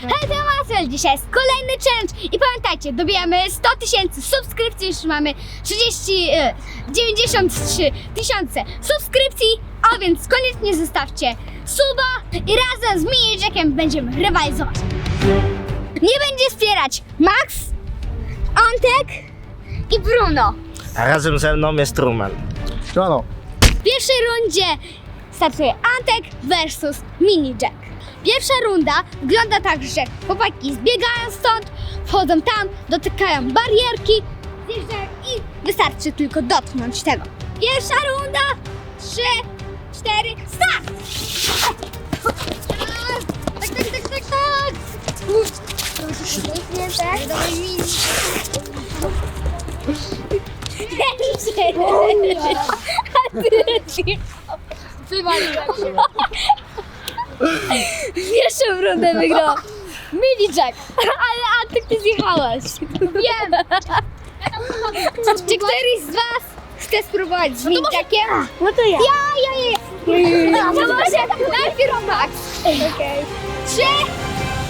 Hej, to Marcel, dzisiaj jest kolejny challenge i pamiętajcie, dobijamy 100 tysięcy subskrypcji, już mamy 30, e, 93 tysiące subskrypcji, a więc koniecznie zostawcie suba i razem z Mini Jackiem będziemy rywalizować. Nie będzie wspierać Max, Antek i Bruno. A razem ze mną jest Truman. Siemano. W pierwszej rundzie startuje Antek versus Mini Jack. Pierwsza runda wygląda tak, że chłopaki zbiegają stąd, wchodzą tam, dotykają barierki, zjeżdżają i wystarczy tylko dotknąć tego. Pierwsza runda, trzy, cztery, start! Tak, tak, tak, tak, tak! tak? Dawaj Mini. Wywaliłem się. Pierwszą rundę wygrał Mini Jack. Ale Antek, ty zjechałaś. Wiem. Czy któryś z was chce spróbować z Mini Jackiem? No to ja. Ja, ja, ja. To może najpierw Max. Okej. Trzy,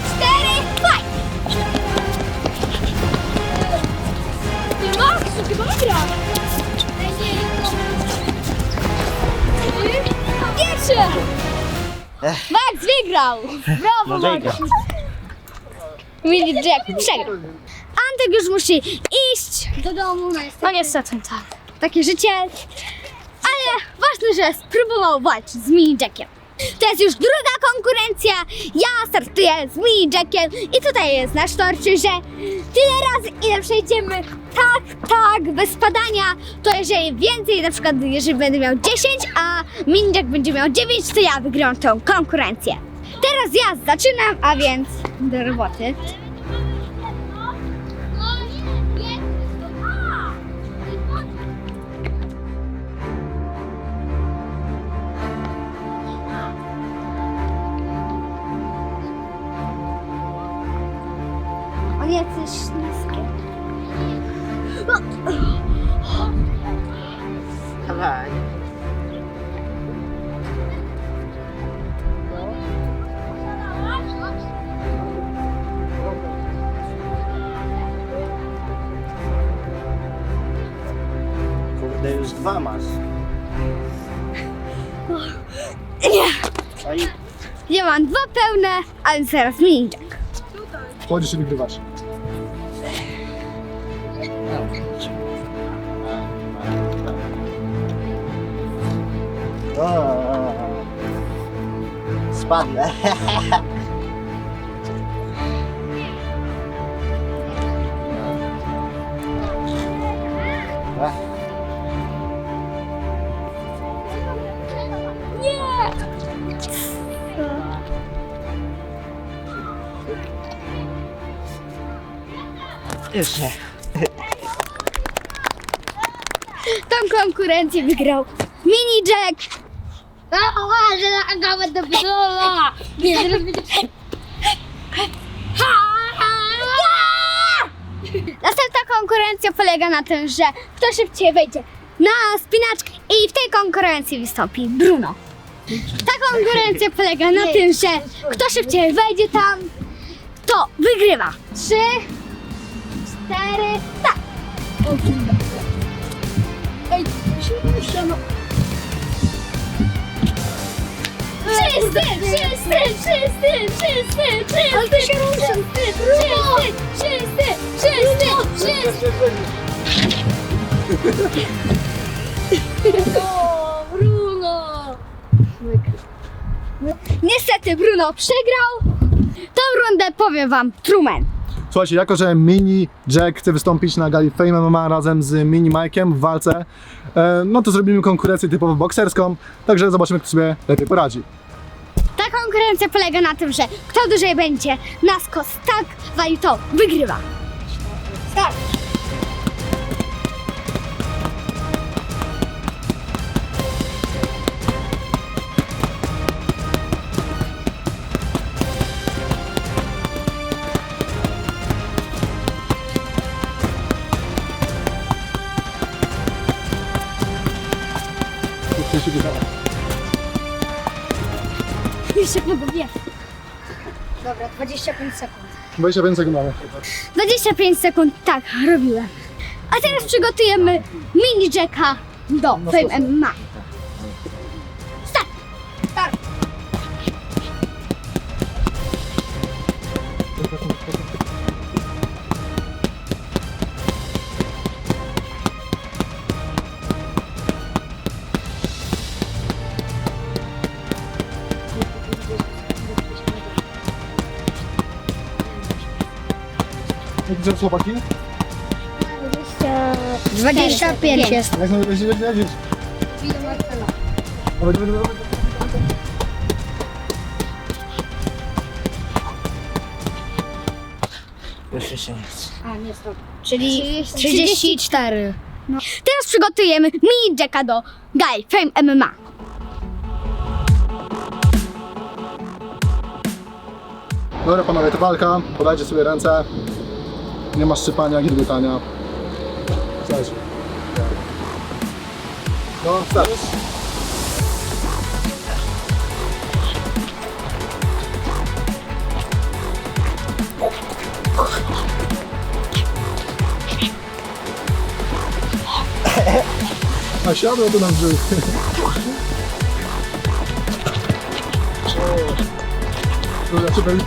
cztery, fight! Ty Maxu, ty. Pierwszy! Max wygrał! Brawo, No Max! wygrał. Mini Jack przegrał. Antek już musi iść do domu. No, no niestety tak. Takie życie. Ale ważne, że spróbował walczyć z Mini Jackiem. To jest już druga konkurencja. Ja startuję z Mini Jackiem i tutaj jest nasz torczy, że tyle razy ile przejdziemy tak, tak, bez spadania, to jeżeli więcej, na przykład jeżeli będę miał 10, a Mini Jack będzie miał 9, to ja wygram tą konkurencję. Teraz ja zaczynam, a więc do roboty. Jacyś śliskie. Dawaj. Kurde, już dwa masz. Nie, A i ja mam dwa pełne, ale zaraz Mini Jack. Wchodzisz i wygrywasz. O, Spadnę. Nie! Tą konkurencję wygrał Mini Jack. A, że Aga będę wygrała. Nie zrobię. Następna konkurencja polega na tym, że kto szybciej wejdzie na spinaczkę i w tej konkurencji wystąpi Bruno. Ta konkurencja polega na tym, że kto szybciej wejdzie tam, to wygrywa. Trzy, cztery, tak. Ej, się muszę, no. Wszyscy, wszyscy, wszyscy, wszyscy, wszyscy, Ale to się rusza. Wszyscy. O, Bruno. Niestety Bruno przegrał. Tą rundę powiem wam Truman. Słuchajcie, jako że Mini Jack chce wystąpić na gali Fame MMA razem z Mini Mike'em w walce, e, no to zrobimy konkurencję typowo bokserską, także zobaczymy, kto sobie lepiej poradzi. Ta konkurencja polega na tym, że kto dłużej będzie na skos tak wali to wygrywa. Start. Jeszcze pogubię. Dobra, 25 sekund. 25 sekund mamy. 25 sekund, tak, robiłem. A teraz przygotujemy mini jacka do No Fame MMA. Jak gdzie chłopaki? 25 jest. Jak na razie jedziesz? Dawaj, dawaj, dawaj. Jeszcze się nic. Czyli 34. No. Teraz przygotujemy mini jacka do Guy Fame MMA. Dobra panowie, to walka. Podajcie sobie ręce. Nie ma szczypania, dygotania. Słuchajcie. No, start. A siadło to nam brzuch. Dobra, super.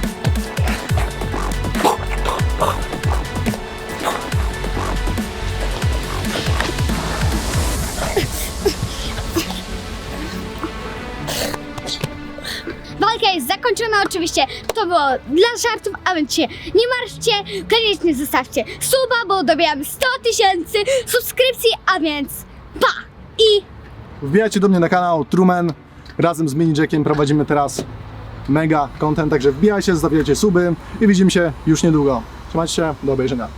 Walka jest zakończona oczywiście. To było dla żartów, a więc się nie martwcie. Koniecznie zostawcie suba, bo dobijamy 100 tysięcy subskrypcji, a więc pa! I Wbijajcie do mnie na kanał Truman. Razem z Mini Jackiem prowadzimy teraz mega content, także wbijajcie, zostawiajcie suby i widzimy się już niedługo. Trzymajcie się, do obejrzenia.